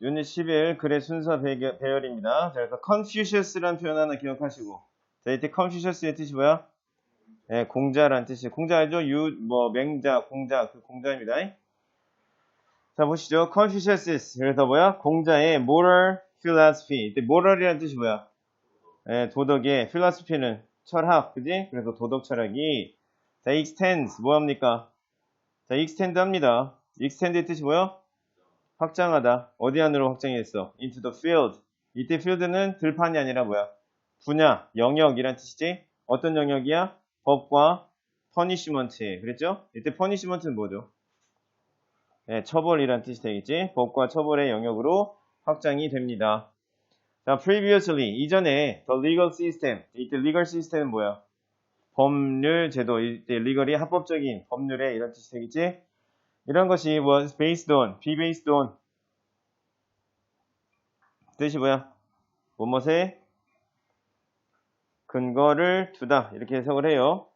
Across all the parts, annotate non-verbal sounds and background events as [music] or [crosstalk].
유닛 11 글의 순서 배열입니다. 자, 그래서 Confucius라는 표현 하나 기억하시고. 자, 이때 Confucius의 뜻이 뭐야? 네, 공자라는 뜻이에요. 공자 알죠? 유, 뭐, 맹자, 공자, 그 공자입니다. 자, 보시죠. Confucius. 그래서 뭐야? 공자의 moral philosophy. 이때 moral이라는 뜻이 뭐야? 네, 도덕의 philosophy는 철학, 그지? 그래서 도덕 철학이 자, extends 뭐 합니까? 자, extend 합니다. extend의 뜻이 뭐야? 확장하다. 어디 안으로 확장했어? into the field. 이때 field는 들판이 아니라 뭐야? 분야, 영역이란 뜻이지? 어떤 영역이야? 법과 punishment. 그랬죠? 이때 punishment는 뭐죠? 네, 처벌이란 뜻이 되겠지? 법과 처벌의 영역으로 확장이 됩니다. 자, previously, 이전에 the legal system. 이때 legal system은 뭐야? 법률 제도. 이때 legal이 합법적인 법률에 이런 뜻이 되겠지? 이런 것이 was based on, be based on. 뜻이 뭐야? 무엇에 근거를 두다. 이렇게 해석을 해요.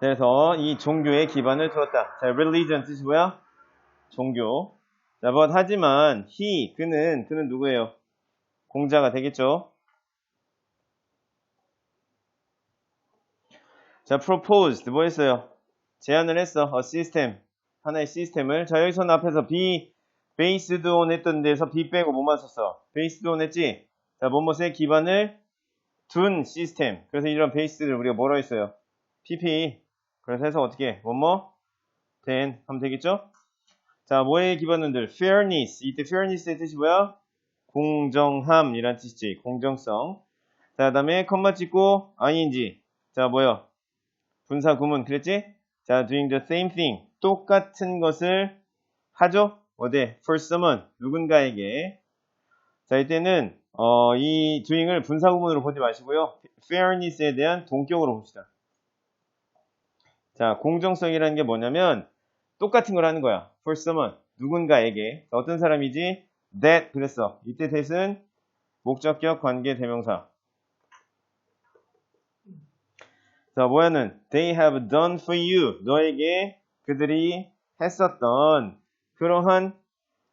그래서 이 종교에 기반을 두었다. 자, religion 뜻이 뭐야? 종교. 자, but 하지만 he, 그는, 그는 누구예요? 공자가 되겠죠? 자, proposed 뭐 했어요? 제안을 했어. a system. 하나의 시스템을. 자, 여기서는 앞에서 be based on 했던 데서 be 빼고 뭐만 썼어? based on 했지? 자, 뭐뭐에 기반을 둔 시스템. 그래서 이런 based를 우리가 뭐라 했어요? pp. 그래서 해서 어떻게? 뭐뭐? 된 하면 되겠죠? 자, 뭐에 기반은들? fairness. 이때 fairness의 뜻이 뭐야? 공정함이란 뜻이지. 공정성. 자, 그 다음에 컴마 찍고 ing. 자, 뭐요? 분사 구문 그랬지? 자, doing the same thing. 똑같은 것을 하죠? 어디? for someone. 누군가에게. 자, 이때는 어, 이 doing을 분사 구문으로 보지 마시고요. fairness에 대한 동격으로 봅시다. 자, 공정성이라는 게 뭐냐면 똑같은 걸 하는 거야. for someone. 누군가에게. 자, 어떤 사람이지? that 그랬어. 이때 that은 목적격 관계 대명사. 자, 뭐야는 they have done for you. 너에게 그들이 했었던 그러한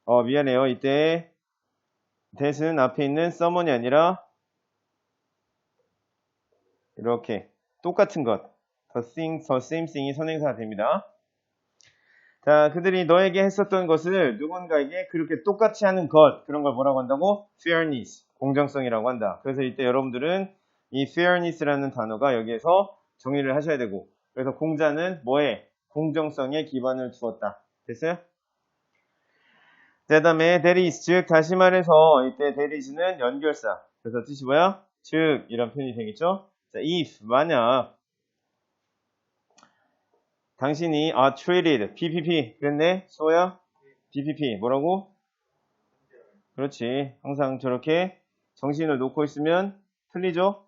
어 미안해요. 이때 that은 앞에 있는 someone이 아니라 이렇게 똑같은 것 the thing, the same thing이 선행사가 됩니다. 자, 그들이 너에게 했었던 것을 누군가에게 그렇게 똑같이 하는 것 그런 걸 뭐라고 한다고? fairness, 공정성이라고 한다. 그래서 이때 여러분들은 이 fairness라는 단어가 여기에서 정의를 하셔야 되고 그래서 공자는 뭐에? 공정성에 기반을 두었다. 됐어요? 그 다음에 is, 즉 다시 말해서 이때 is는 연결사. 그래서 뜻이 뭐야? 즉 이런 표현이 되겠죠? 자, if 만약 당신이 are treated, PPP 그랬네? 소야? PPP 뭐라고? 그렇지. 항상 저렇게 정신을 놓고 있으면 틀리죠?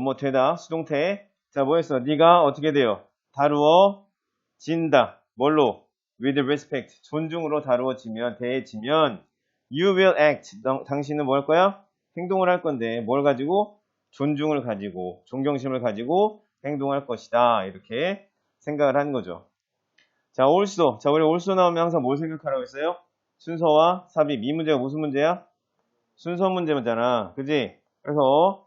뭐뭐 되다 수동태? 자 뭐했어? 네가 어떻게 돼요? 다루어진다. 뭘로? With respect. 존중으로 다루어지면 대해지면 you will act. 너- 당신은 뭐 할 거야? 행동을 할 건데 뭘 가지고? 존중을 가지고 존경심을 가지고 행동할 것이다. 이렇게 생각을 하는 거죠. 자 also 자 우리 also 나오면 항상 뭘 생각하라고 했어요? 순서와 삽입. 이 문제가 무슨 문제야? 순서 문제잖아. 그지? 그래서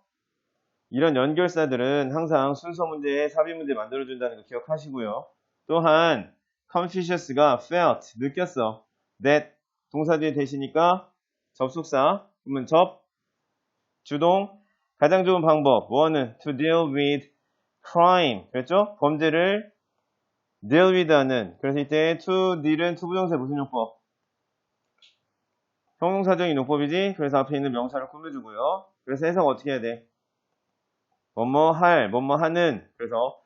이런 연결사들은 항상 순서 문제에 삽입 문제 만들어준다는 거 기억하시고요. 또한 Confucius가 felt, 느꼈어. that 동사 뒤에 대시니까 접속사, 그러면 접, 주동, 가장 좋은 방법, 뭐는 to deal with crime, 그랬죠? 범죄를 deal with 하는, 그래서 이때 to deal은 투부정사 무슨 용법? 형용사적인 용법이지? 그래서 앞에 있는 명사를 꾸며주고요. 그래서 해석 어떻게 해야 돼? 뭐뭐 할, 뭐뭐 하는. 그래서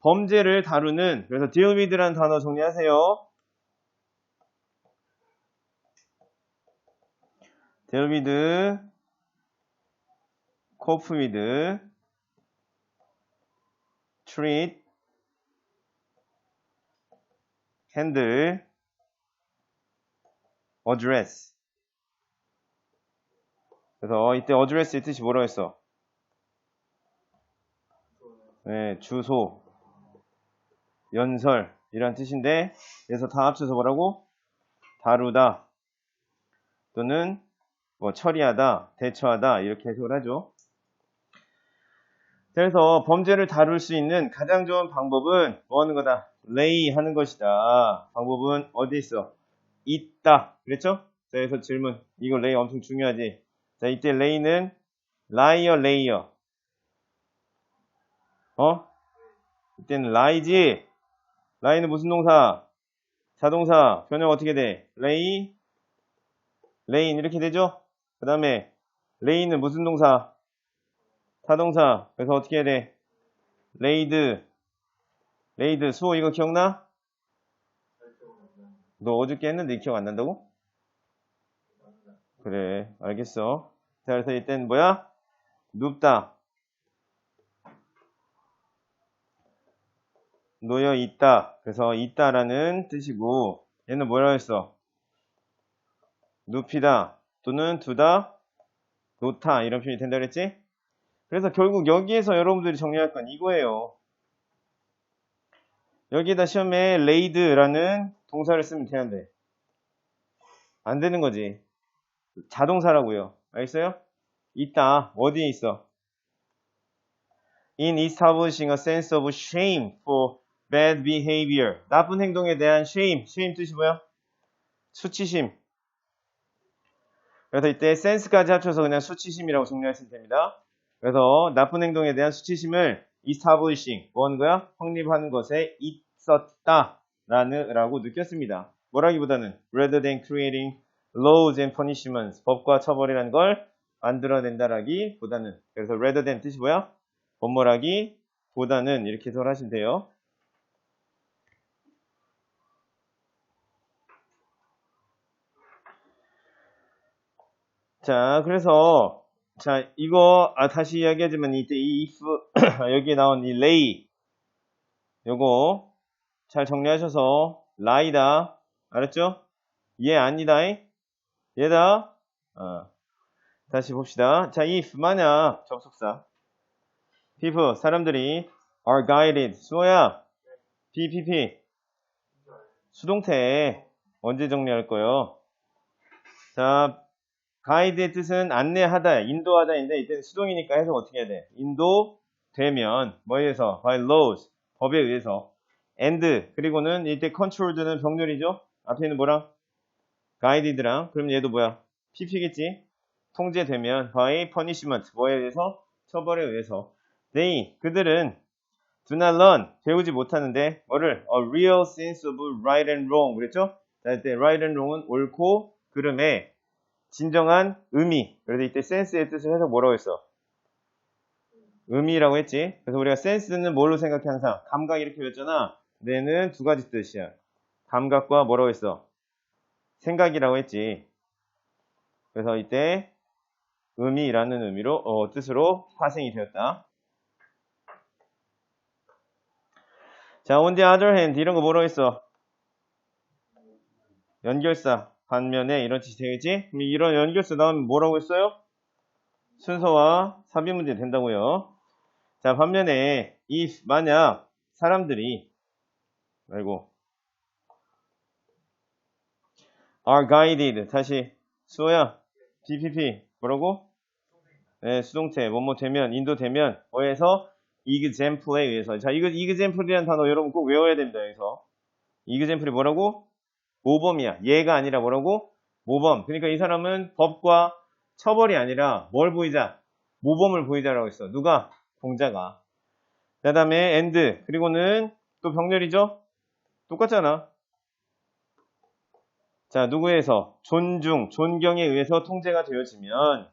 범죄를 다루는. 그래서 with라는 단어 정리하세요. cope with, treat, handle, address. 그래서 이때 address의 뜻이 뭐라고 했어? 네, 주소, 연설 이란 뜻인데 그래서 다 합쳐서 뭐라고? 다루다 또는 뭐 처리하다, 대처하다 이렇게 해석을 하죠. 그래서 범죄를 다룰 수 있는 가장 좋은 방법은 뭐 하는 거다? 레이 하는 것이다. 방법은 어디 있어? 있다. 그랬죠? 자, 그래서 질문. 이거 레이 엄청 중요하지. 자, 이때 레이는 라이어 레이어. 어? 이때는 라이지. 라이는 무슨 동사? 자동사. 변형 어떻게 돼? 레이, 레인 이렇게 되죠? 그 다음에 레이는 무슨 동사? 타동사. 그래서 어떻게 해야 돼? 레이드. 레이드. 수호 이거 기억나? 너 어저께 했는데 기억 안 난다고? 그래. 알겠어. 자, 그래서 이때는 뭐야? 눕다. 놓여 있다. 그래서 있다라는 뜻이고 얘는 뭐라고 했어? 눕히다 또는 두다 놓다 이런 표현이 된다 그랬지? 그래서 결국 여기에서 여러분들이 정리할 건 이거예요. 여기에다 시험에 레이드라는 동사를 쓰면 되는데 안 되는 거지. 자동사라고요. 알겠어요? 있다. 어디에 있어? In establishing a sense of shame for bad behavior. 나쁜 행동에 대한 shame. shame 뜻이 뭐야? 수치심. 그래서 이때 sense까지 합쳐서 그냥 수치심이라고 정리하시면 됩니다. 그래서 나쁜 행동에 대한 수치심을 establishing, 뭐 하는 거야? 확립하는 것에 있었다. 라는, 라고 느꼈습니다. 뭐라기보다는 rather than creating laws and punishments, 법과 처벌이라는 걸 만들어낸다라기 보다는. 그래서 rather than 뜻이 뭐야? 법모라기 보다는 이렇게 해석을 하시면 돼요. 자, 그래서 자, 이거 아, 다시 이야기하지만 이때 이 if [coughs] 여기에 나온 이 lay 요거 잘 정리하셔서 lie다 알았죠? 얘 아니다 얘다 어. 다시 봅시다. 자, if 만약 접속사 people 사람들이 are guided 수호야 BPP 수동태 언제 정리할 거요? 자, 가이드의 뜻은 안내하다, 인도하다인데 이때는 수동이니까 해석 어떻게 해야 돼? 인도 되면 뭐에 의해서? by laws 법에 의해서 and 그리고는 이때 controlled는 병렬이죠? 앞에 있는 뭐랑? guided랑 그럼 얘도 뭐야? pp겠지? 통제되면 by punishment 뭐에 의해서? 처벌에 의해서 they 그들은 do not learn 배우지 못하는데 뭐를? a real sense of right and wrong 그랬죠? 자 이때 right and wrong은 옳고 그름에 진정한 의미. 그래서 이때 센스의 뜻을 해서 뭐라고 했어? 의미라고 했지. 그래서 우리가 센스는 뭘로 생각해 항상? 감각 이렇게 배웠잖아. 뇌는 두 가지 뜻이야. 감각과 뭐라고 했어? 생각이라고 했지. 그래서 이때 의미라는 의미로 어, 뜻으로 파생이 되었다. 자, on the other hand 이런 거 뭐라고 했어? 연결사. 반면에 이런? 그럼 이런 연결사 나오면 뭐라고 했어요? 순서와 삽입 문제 된다고요. 자, 반면에 if 만약 사람들이 말고 are guided 다시 수호야 BPP 뭐라고? 네, 수동태 뭐뭐 되면 인도 되면 뭐해서 example에 의해서 자 이거 example이라는 단어 여러분 꼭 외워야 됩니다 여기서 example이 뭐라고? 모범이야. 얘가 아니라 뭐라고? 모범. 그러니까 이 사람은 법과 처벌이 아니라 뭘 보이자? 모범을 보이자라고 했어. 누가? 공자가. 그 다음에 and 그리고는 또 병렬이죠? 똑같잖아. 자, 누구에서? 존중, 존경에 의해서 통제가 되어지면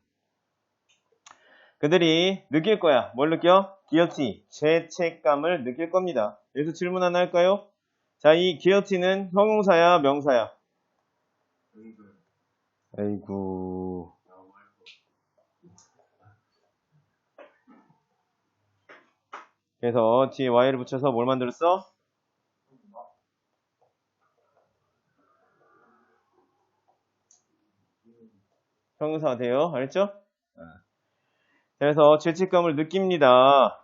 그들이 느낄 거야. 뭘 느껴? guilty, 죄책감을 느낄 겁니다. 여기서 질문 하나 할까요? 자, 이 guilty는 형용사야, 명사야? 아이고. 그래서 뒤에 y를 붙여서 뭘 만들었어? 형용사가 돼요. 알았죠? 그래서 죄책감을 느낍니다.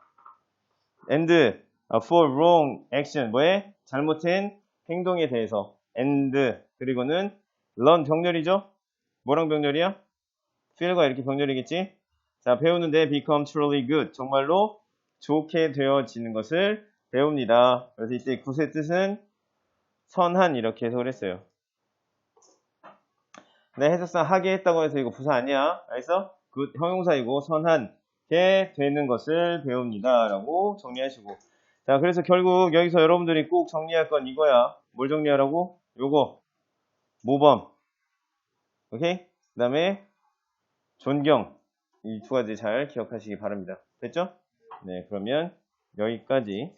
and 어, for wrong action 뭐에? 잘못된 행동에 대해서. and 그리고는 learn 병렬이죠? 뭐랑 병렬이야? feel과 이렇게 병렬이겠지? 자 배우는데 become truly good. 정말로 좋게 되어지는 것을 배웁니다. 그래서 이때 굿의 뜻은 선한 이렇게 해석을 했어요. 네 해석상 하게 했다고 해서 이거 부사 아니야. 알겠어? 그 형용사이고 선한 게 되는 것을 배웁니다. 라고 정리하시고 자 그래서 결국 여기서 여러분들이 꼭 정리할 건 이거야 뭘 정리하라고? 요거 모범 오케이? 그 다음에 존경 이 두 가지 잘 기억하시기 바랍니다 됐죠? 네 그러면 여기까지